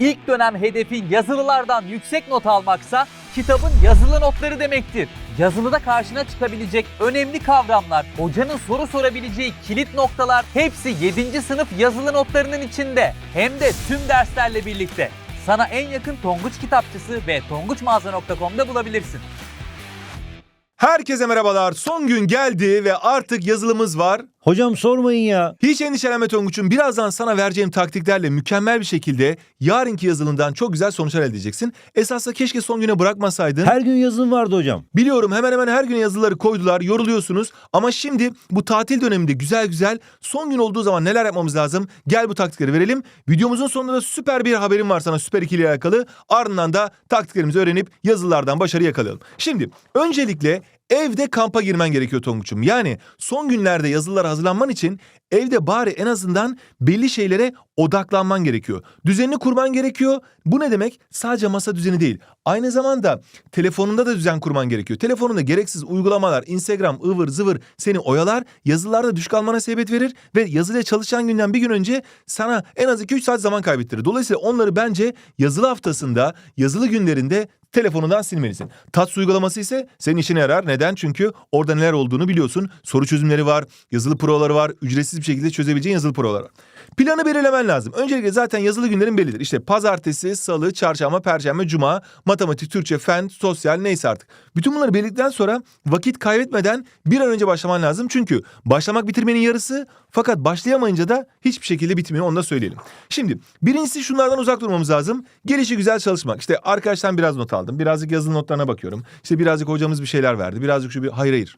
İlk dönem hedefin yazılılardan yüksek not almaksa kitabın yazılı notları demektir. Yazılıda karşına çıkabilecek önemli kavramlar, hocanın soru sorabileceği kilit noktalar hepsi 7. sınıf yazılı notlarının içinde. Hem de tüm derslerle birlikte. Sana en yakın Tonguç kitapçısı ve tonguçmağaza.com'da bulabilirsin. Herkese merhabalar. Son gün geldi ve artık yazılımız var. Hocam sormayın ya. Hiç endişelenme Tonguç'um. Birazdan sana vereceğim taktiklerle mükemmel bir şekilde yarınki yazılımdan çok güzel sonuçlar elde edeceksin. Esasında keşke son güne bırakmasaydın. Her gün yazılım vardı hocam. Biliyorum hemen hemen her gün yazıları koydular, yoruluyorsunuz. Ama şimdi bu tatil döneminde güzel güzel son gün olduğu zaman neler yapmamız lazım? Gel bu taktikleri verelim. Videomuzun sonunda da süper bir haberim var sana Süper 2 ile alakalı. Ardından da taktiklerimizi öğrenip yazılardan başarı yakalayalım. Şimdi öncelikle evde kampa girmen gerekiyor Tonguç'um. Yani son günlerde yazılara hazırlanman için evde bari en azından belli şeylere odaklanman gerekiyor. Düzenini kurman gerekiyor. Bu ne demek? Sadece masa düzeni değil. Aynı zamanda telefonunda da düzen kurman gerekiyor. Telefonunda gereksiz uygulamalar, Instagram, ıvır zıvır seni oyalar, yazılarda düşük almana sebebiyet verir ve yazıyla çalışan günden bir gün önce sana en az 2-3 saat zaman kaybettirir. Dolayısıyla onları bence yazılı haftasında, yazılı günlerinde telefonundan silmelisin. TATS uygulaması ise senin işine yarar. Neden? Çünkü orada neler olduğunu biliyorsun. Soru çözümleri var, yazılı provaları var, ücretsiz bir şekilde çözebileceğin yazılı provalar var. Planı belirlemen lazım. Öncelikle zaten yazılı günlerin bellidir. İşte pazartesi, salı, çarşamba, perşembe, cuma, matematik, Türkçe, fen, sosyal neyse artık. Bütün bunları belirledikten sonra vakit kaybetmeden bir an önce başlaman lazım. Çünkü başlamak bitirmenin yarısı fakat başlayamayınca da hiçbir şekilde bitmiyor onu da söyleyelim. Şimdi birincisi şunlardan uzak durmamız lazım. Gelişi güzel çalışmak. İşte arkadaştan biraz not aldım. Birazcık yazılı notlarına bakıyorum. İşte birazcık hocamız bir şeyler verdi. Birazcık şu bir hayır hayır.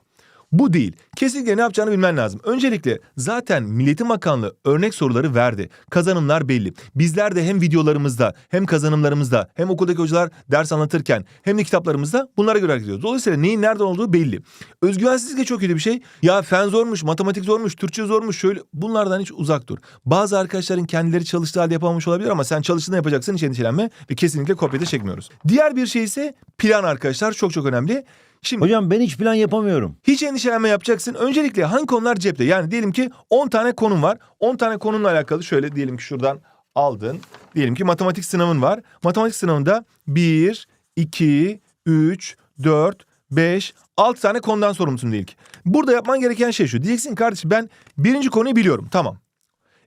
Bu değil. Kesinlikle ne yapacağını bilmen lazım. Öncelikle zaten Milliyetin Bakanlığı örnek soruları verdi. Kazanımlar belli. Bizler de hem videolarımızda hem kazanımlarımızda hem okuldaki hocalar ders anlatırken hem de kitaplarımızda bunlara göre hareket. Dolayısıyla neyin nereden olduğu belli. Özgüvensizlik de çok kötü bir şey. Ya fen zormuş, matematik zormuş, Türkçe zormuş şöyle bunlardan hiç uzak dur. Bazı arkadaşların kendileri çalıştığı halde yapamamış olabilir ama sen çalıştığında yapacaksın hiç endişelenme ve kesinlikle kopyada çekmiyoruz. Diğer bir şey ise plan arkadaşlar çok çok önemli. Şimdi Hocam ben hiç plan yapamıyorum. hiç endişelenme yapacaksın. Öncelikle hangi konular cepte? Yani diyelim ki 10 tane konun var. 10 tane konunla alakalı şöyle diyelim ki şuradan aldın. Diyelim ki matematik sınavın var. Matematik sınavında 1, 2, 3, 4, 5, 6 tane konudan sorumlusun diyelim ki. Burada yapman gereken şey şu. Diyeceksin kardeşim ben birinci konuyu biliyorum. Tamam.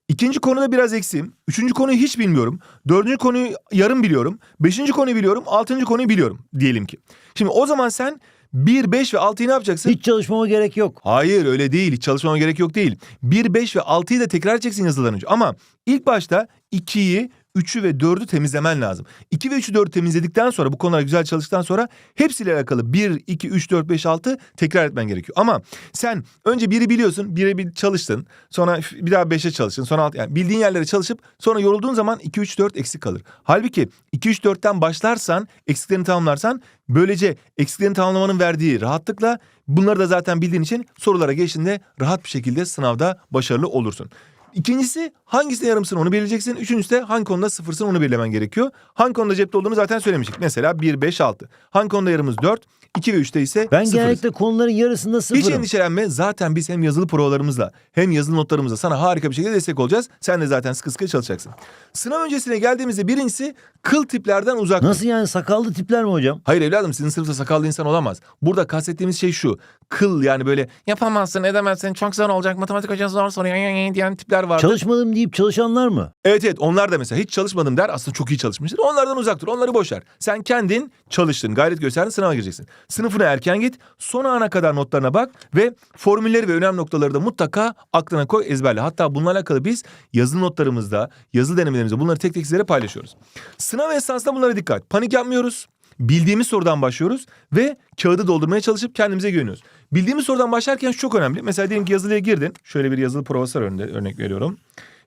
İkinci konuda biraz eksiğim. Üçüncü konuyu hiç bilmiyorum. Dördüncü konuyu yarım biliyorum. Beşinci konuyu biliyorum. Altıncı konuyu biliyorum diyelim ki. Şimdi o zaman sen 1, 5 ve 6'yı ne yapacaksın? Hiç çalışmama gerek yok. Hayır öyle değil. Hiç çalışmama gerek yok değil. 1, 5 ve 6'yı da tekrar edeceksin yazıdan önce. Ama ilk başta 2'yi, 3'ü ve 4'ü temizlemen lazım. 2 ve 3'ü 4'ü temizledikten sonra bu konular güzel çalıştıktan sonra hepsiyle alakalı 1, 2, 3, 4, 5, 6 tekrar etmen gerekiyor. Ama sen önce 1'i biliyorsun, 1'e bir çalıştın. Sonra bir daha 5'e çalıştın. Sonra 6, yani bildiğin yerlere çalışıp sonra yorulduğun zaman 2, 3, 4 eksik kalır. Halbuki 2, 3, 4'ten başlarsan, eksiklerini tamamlarsan böylece eksiklerini tamamlamanın verdiği rahatlıkla bunları da zaten bildiğin için sorulara geçtiğinde rahat bir şekilde sınavda başarılı olursun. İkincisi hangisine yarımsın onu belirleyeceksin. Üçüncüsü de hangi konuda sıfırsın onu belirlemen gerekiyor. Hangi konuda cepte olduğunu zaten söylemiştik. Mesela 1, 5, 6. Hangi konuda yarımız 4, 2 ve 3'te ise Ben sıfırız. genellikle konuların yarısında Hiç sıfırım. endişelenme. Zaten biz hem yazılı provalarımızla hem yazılı notlarımızla sana harika bir şekilde destek olacağız. Sen de zaten sıkı sıkı çalışacaksın. Sınav öncesine geldiğimizde birincisi kıl tiplerden uzak dur. Nasıl yani sakallı tipler mi hocam? Hayır evladım sizin sınıfta sakallı insan olamaz. Burada kastettiğimiz şey şu. Kıl yani böyle yapamazsın edemezsin çok zor olacak matematik hocası zor soruyor diyen tipler var. Çalışmadım deyip çalışanlar mı? Evet evet onlar da mesela hiç çalışmadım der aslında çok iyi çalışmıştır. Onlardan uzak dur onları boş ver. Sen kendin çalıştın gayret gösterdin sınava gireceksin. Sınıfına erken git son ana kadar notlarına bak ve formülleri ve önemli noktaları da mutlaka aklına koy ezberle. Hatta bununla alakalı biz yazılı notlarımızda yazılı denemelerimizde bunları tek tek sizlere paylaşıyoruz. Sınav esnasında bunlara dikkat. Panik yapmıyoruz. Bildiğimiz sorudan başlıyoruz ve kağıdı doldurmaya çalışıp kendimize güveniyoruz. Bildiğimiz sorudan başlarken çok önemli. Mesela diyelim ki yazılıya girdin. Şöyle bir yazılı önünde örnek veriyorum.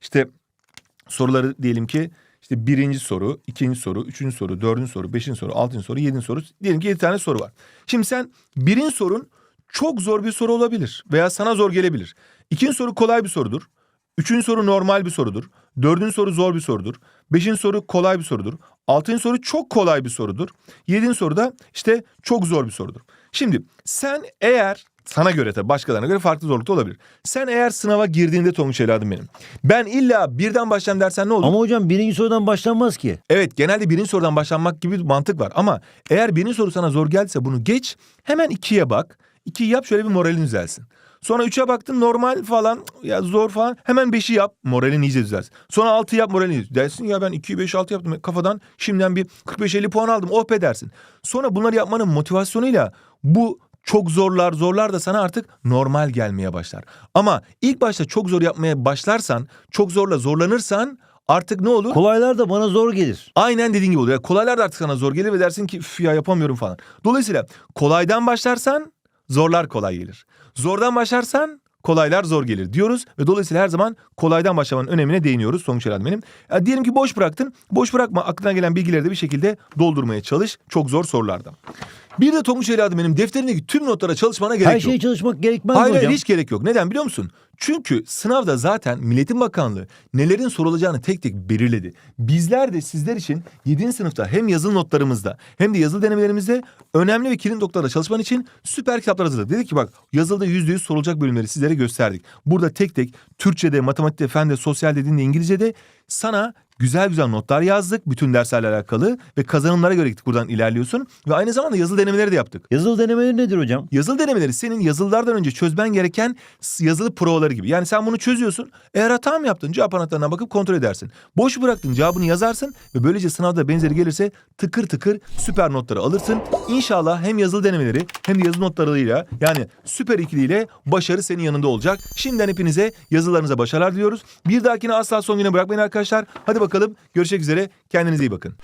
İşte soruları diyelim ki işte birinci soru, ikinci soru, üçüncü soru, dördüncü soru, beşinci soru, altıncı soru, yedinci soru. Diyelim ki yedi tane soru var. Şimdi sen birinci sorun çok zor bir soru olabilir veya sana zor gelebilir. İkinci soru kolay bir sorudur. Üçüncü soru normal bir sorudur. Dördüncü soru zor bir sorudur. Beşinci soru kolay bir sorudur. Altıncı soru çok kolay bir sorudur. Yedinci soru da işte çok zor bir sorudur. Şimdi sen eğer sana göre tabii başkalarına göre farklı zorlukta olabilir. Sen eğer sınava girdiğinde Tonguç evladım benim. Ben illa birden başlayayım dersen ne olur? Ama hocam birinci sorudan başlanmaz ki. Evet genelde birinci sorudan başlanmak gibi bir mantık var. Ama eğer birinci soru sana zor geldiyse bunu geç. Hemen ikiye bak. İkiyi yap şöyle bir moralin düzelsin. Sonra üçe baktın normal falan ya zor falan. Hemen beşi yap moralin iyice düzelsin. Sonra altı yap moralin iyice dersin ya ben ikiyi beş altı yaptım kafadan şimdiden bir 45-50 puan aldım oh be dersin. Sonra bunları yapmanın motivasyonuyla bu çok zorlar zorlar da sana artık normal gelmeye başlar. Ama ilk başta çok zor yapmaya başlarsan çok zorla zorlanırsan artık ne olur? Kolaylar da bana zor gelir. Aynen dediğin gibi oluyor. Yani kolaylar da artık sana zor gelir ve dersin ki "Üf ya yapamıyorum falan. Dolayısıyla kolaydan başlarsan zorlar kolay gelir. Zordan başlarsan kolaylar zor gelir diyoruz ve dolayısıyla her zaman kolaydan başlamanın önemine değiniyoruz sonuç herhalde benim. Ya diyelim ki boş bıraktın. Boş bırakma aklına gelen bilgileri de bir şekilde doldurmaya çalış çok zor sorularda. Bir de Tonguç evladım benim defterindeki tüm notlara çalışmana gerek Her yok. şeye çalışmak gerekmez Hayır mi hayır hocam? hiç gerek yok. Neden biliyor musun? Çünkü sınavda zaten Milletin Bakanlığı nelerin sorulacağını tek tek belirledi. Bizler de sizler için 7. sınıfta hem yazılı notlarımızda hem de yazılı denemelerimizde önemli ve kilit noktalarda çalışman için süper kitaplar hazırladık. Dedik ki bak yazılıda %100 sorulacak bölümleri sizlere gösterdik. Burada tek tek Türkçe'de, matematikte, fende, sosyal dediğinde İngilizce'de sana güzel güzel notlar yazdık bütün derslerle alakalı ve kazanımlara göre gittik buradan ilerliyorsun ve aynı zamanda yazılı denemeleri de yaptık. Yazılı denemeleri nedir hocam? Yazılı denemeleri senin yazılılardan önce çözmen gereken yazılı provaları gibi. Yani sen bunu çözüyorsun. Eğer hata mı yaptın cevap anahtarına bakıp kontrol edersin. Boş bıraktın cevabını yazarsın ve böylece sınavda benzeri gelirse tıkır tıkır süper notları alırsın. İnşallah hem yazılı denemeleri hem de yazılı notlarıyla yani süper ikiliyle başarı senin yanında olacak. Şimdiden hepinize yazılarınıza başarılar diliyoruz. Bir dahakine asla son güne bırakmayın arkadaşlar. Hadi bakalım görüşmek üzere. Kendinize iyi bakın.